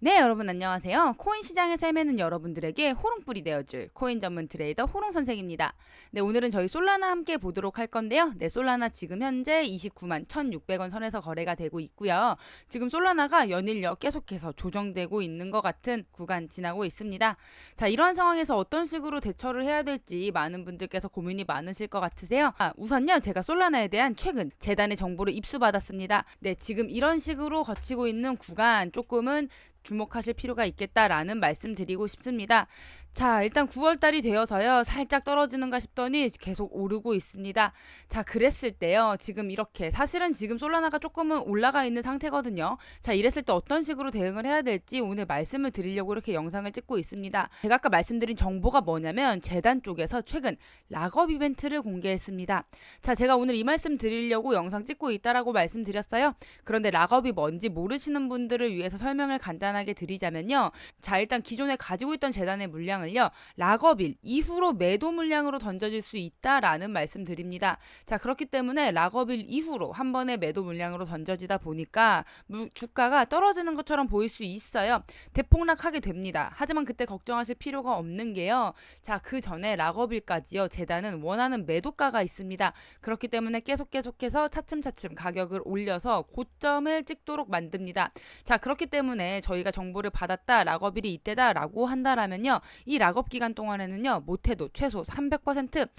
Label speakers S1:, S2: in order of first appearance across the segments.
S1: 네, 여러분 안녕하세요. 코인 시장에서 헤매는 여러분들에게 호롱불이 되어줄 코인 전문 트레이더 호롱 선생입니다. 네, 오늘은 저희 솔라나 함께 보도록 할 건데요. 네, 솔라나 지금 현재 29만 1,600원 선에서 거래가 되고 있고요. 지금 솔라나가 연일려 계속해서 조정되고 있는 것 같은 구간 지나고 있습니다. 자, 이러한 상황에서 어떤 식으로 대처를 해야 될지 많은 분들께서 고민이 많으실 것 같으세요. 아, 우선요, 제가 솔라나에 대한 최근 재단의 정보를 입수받았습니다. 네, 지금 이런 식으로 거치고 있는 구간 조금은 주목하실 필요가 있겠다라는 말씀 드리고 싶습니다. 자, 일단 9월달이 되어서요. 살짝 떨어지는가 싶더니 계속 오르고 있습니다. 자, 그랬을 때요. 지금 이렇게 사실은 지금 솔라나가 조금은 올라가 있는 상태거든요. 자, 이랬을 때 어떤 식으로 대응을 해야 될지 오늘 말씀을 드리려고 이렇게 영상을 찍고 있습니다. 제가 아까 말씀드린 정보가 뭐냐면 재단 쪽에서 최근 락업 이벤트를 공개했습니다. 자, 제가 오늘 이 말씀 드리려고 영상 찍고 있다라고 말씀드렸어요. 그런데 락업이 뭔지 모르시는 분들을 위해서 설명을 간단하게 드리자면요. 자, 일단 기존에 가지고 있던 재단의 물량을 물량을요 락업일 이후로 매도 물량으로 던져질 수 있다라는 말씀드립니다. 자 그렇기 때문에 락업일 이후로 한 번에 매도 물량으로 던져지다 보니까 주가가 떨어지는 것처럼 보일 수 있어요. 대폭락하게 됩니다. 하지만 그때 걱정하실 필요가 없는 게요. 자 그 전에 락업일까지요 재단은 원하는 매도가가 있습니다. 그렇기 때문에 계속 계속해서 차츰차츰 가격을 올려서 고점을 찍도록 만듭니다. 자 그렇기 때문에 저희가 정보를 받았다 락업일이 이때다라고 한다라면요 이 락업 기간 동안에는요 못해도 최소 300%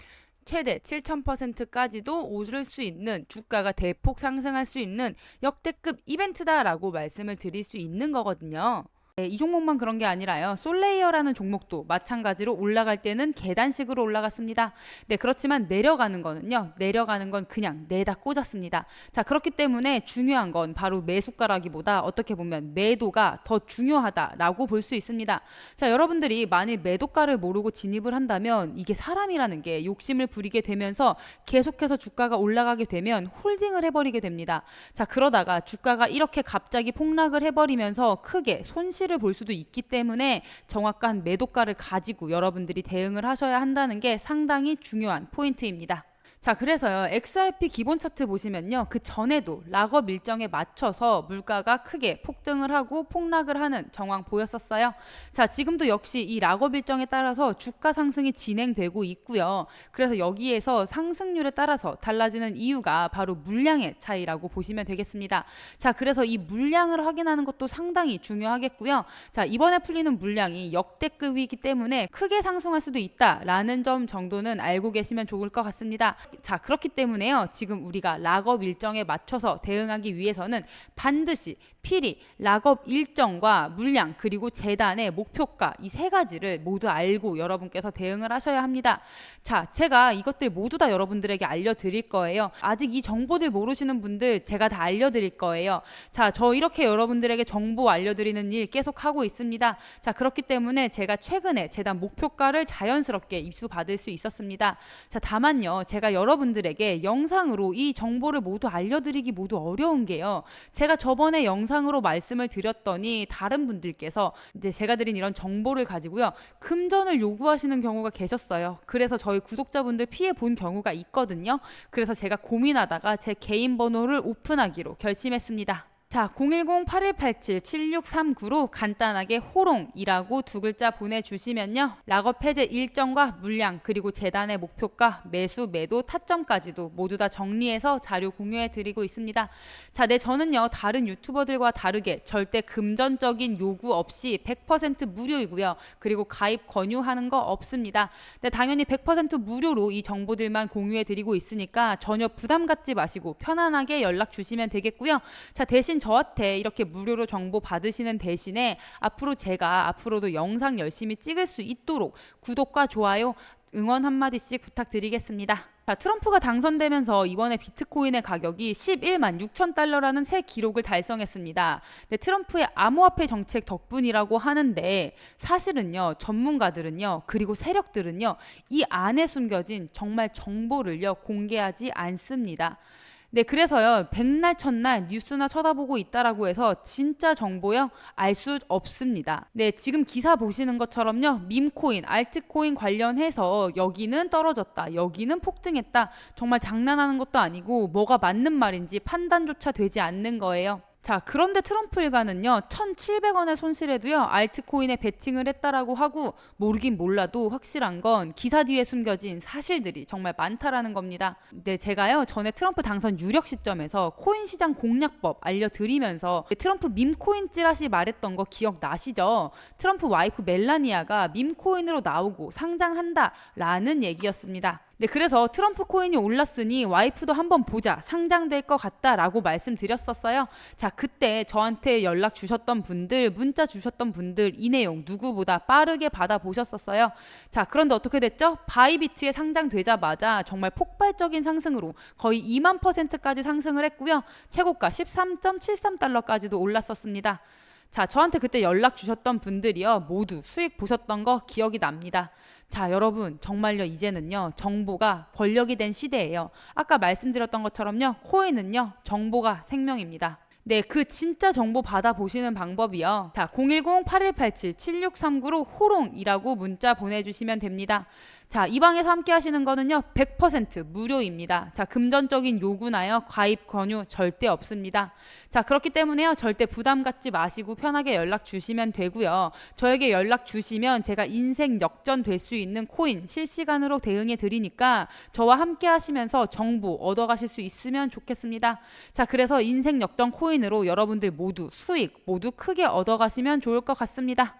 S1: 최대 7,000%까지도 오를 수 있는 주가가 대폭 상승할 수 있는 역대급 이벤트다라고 말씀을 드릴 수 있는 거거든요. 네, 이 종목만 그런 게 아니라요. 솔레이어라는 종목도 마찬가지로 올라갈 때는 계단식으로 올라갔습니다. 네, 그렇지만 내려가는 거는요. 내려가는 건 그냥 내다 꽂았습니다. 자, 그렇기 때문에 중요한 건 바로 매수가라기보다 어떻게 보면 매도가 더 중요하다라고 볼 수 있습니다. 자, 여러분들이 만일 매도가를 모르고 진입을 한다면 이게 사람이라는 게 욕심을 부리게 되면서 계속해서 주가가 올라가게 되면 홀딩을 해버리게 됩니다. 자, 그러다가 주가가 이렇게 갑자기 폭락을 해버리면서 크게 손실 손실을 볼 수도 있기 때문에 정확한 매도가를 가지고 여러분들이 대응을 하셔야 한다는 게 상당히 중요한 포인트입니다. 자, 그래서요. XRP 기본 차트 보시면요. 그 전에도 락업 일정에 맞춰서 물가가 크게 폭등을 하고 폭락을 하는 정황 보였었어요. 자, 지금도 역시 이 락업 일정에 따라서 주가 상승이 진행되고 있고요. 그래서 여기에서 상승률에 따라서 달라지는 이유가 바로 물량의 차이라고 보시면 되겠습니다. 자, 그래서 이 물량을 확인하는 것도 상당히 중요하겠고요. 자, 이번에 풀리는 물량이 역대급이기 때문에 크게 상승할 수도 있다라는 점 정도는 알고 계시면 좋을 것 같습니다. 자, 그렇기 때문에요. 지금 우리가 락업 일정에 맞춰서 대응하기 위해서는 반드시 필히 락업 일정과 물량 그리고 재단의 목표가 이 세 가지를 모두 알고 여러분께서 대응을 하셔야 합니다. 자, 제가 이것들 모두 다 여러분들에게 알려드릴 거예요. 아직 이 정보들 모르시는 분들 제가 다 알려드릴 거예요. 자, 저 이렇게 여러분들에게 정보 알려드리는 일 계속 하고 있습니다. 자, 그렇기 때문에 제가 최근에 재단 목표가를 자연스럽게 입수 받을 수 있었습니다. 자, 다만요, 제가 여러분들에게 영상으로 이 정보를 모두 알려드리기 모두 어려운 게요. 제가 저번에 영상으로 말씀을 드렸더니 다른 분들께서 이제 제가 드린 이런 정보를 가지고요. 금전을 요구하시는 경우가 계셨어요. 그래서 저희 구독자분들 피해 본 경우가 있거든요. 그래서 제가 고민하다가 제 개인 번호를 오픈하기로 결심했습니다. 자, 010-8187-7639로 간단하게 호롱이라고 두 글자 보내주시면요. 락업 해제 일정과 물량 그리고 재단의 목표가 매수 매도 타점까지도 모두 다 정리해서 자료 공유해 드리고 있습니다. 자, 네 저는요 다른 유튜버들과 다르게 절대 금전적인 요구 없이 100% 무료이고요. 그리고 가입 권유하는 거 없습니다. 네, 당연히 100% 무료로 이 정보들만 공유해 드리고 있으니까 전혀 부담 갖지 마시고 편안하게 연락 주시면 되겠고요. 자, 대신 저한테 이렇게 무료로 정보 받으시는 대신에 앞으로 제가 앞으로도 영상 열심히 찍을 수 있도록 구독과 좋아요 응원 한마디씩 부탁드리겠습니다. 자, 트럼프가 당선되면서 이번에 비트코인의 가격이 11만 6천 달러라는 새 기록을 달성했습니다. 네, 트럼프의 암호화폐 정책 덕분이라고 하는데 사실은요, 전문가들은요, 그리고 세력들은요, 이 안에 숨겨진 정말 정보를요, 공개하지 않습니다. 네, 그래서요, 백날 첫날 뉴스나 쳐다보고 있다라고 해서 진짜 정보요, 알 수 없습니다. 네, 지금 기사 보시는 것처럼요, 밈코인, 알트코인 관련해서 여기는 떨어졌다, 여기는 폭등했다, 정말 장난하는 것도 아니고 뭐가 맞는 말인지 판단조차 되지 않는 거예요. 자, 그런데 트럼프 일가는요, 1,700원의 손실에도요, 알트코인에 베팅을 했다라고 하고, 모르긴 몰라도 확실한 건 기사 뒤에 숨겨진 사실들이 정말 많다라는 겁니다. 네, 제가요, 전에 트럼프 당선 유력 시점에서 코인 시장 공략법 알려드리면서 트럼프 밈코인 찌라시 말했던 거 기억나시죠? 트럼프 와이프 멜라니아가 밈코인으로 나오고 상장한다 라는 얘기였습니다. 네, 그래서 트럼프 코인이 올랐으니 와이프도 한번 보자. 상장될 것 같다라고 말씀드렸었어요. 자, 그때 저한테 연락 주셨던 분들, 문자 주셨던 분들 이 내용 누구보다 빠르게 받아 보셨었어요. 자, 그런데 어떻게 됐죠? 바이비트에 상장되자마자 정말 폭발적인 상승으로 거의 2만 퍼센트까지 상승을 했고요. 최고가 13.73달러까지도 올랐었습니다. 자, 저한테 그때 연락 주셨던 분들이요. 모두 수익 보셨던 거 기억이 납니다. 자, 여러분, 정말요, 이제는요, 정보가 권력이 된 시대예요. 아까 말씀드렸던 것처럼요, 코인은요, 정보가 생명입니다. 네, 그 진짜 정보 받아보시는 방법이요. 자, 010-8187-7639로 호롱이라고 문자 보내주시면 됩니다. 자, 이 방에서 함께 하시는 거는요, 100% 무료입니다. 자, 금전적인 요구나요, 가입 권유 절대 없습니다. 자, 그렇기 때문에요, 절대 부담 갖지 마시고 편하게 연락 주시면 되고요. 저에게 연락 주시면 제가 인생 역전 될 수 있는 코인 실시간으로 대응해 드리니까 저와 함께 하시면서 정보 얻어 가실 수 있으면 좋겠습니다. 자, 그래서 인생 역전 코인으로 여러분들 모두 수익 모두 크게 얻어 가시면 좋을 것 같습니다.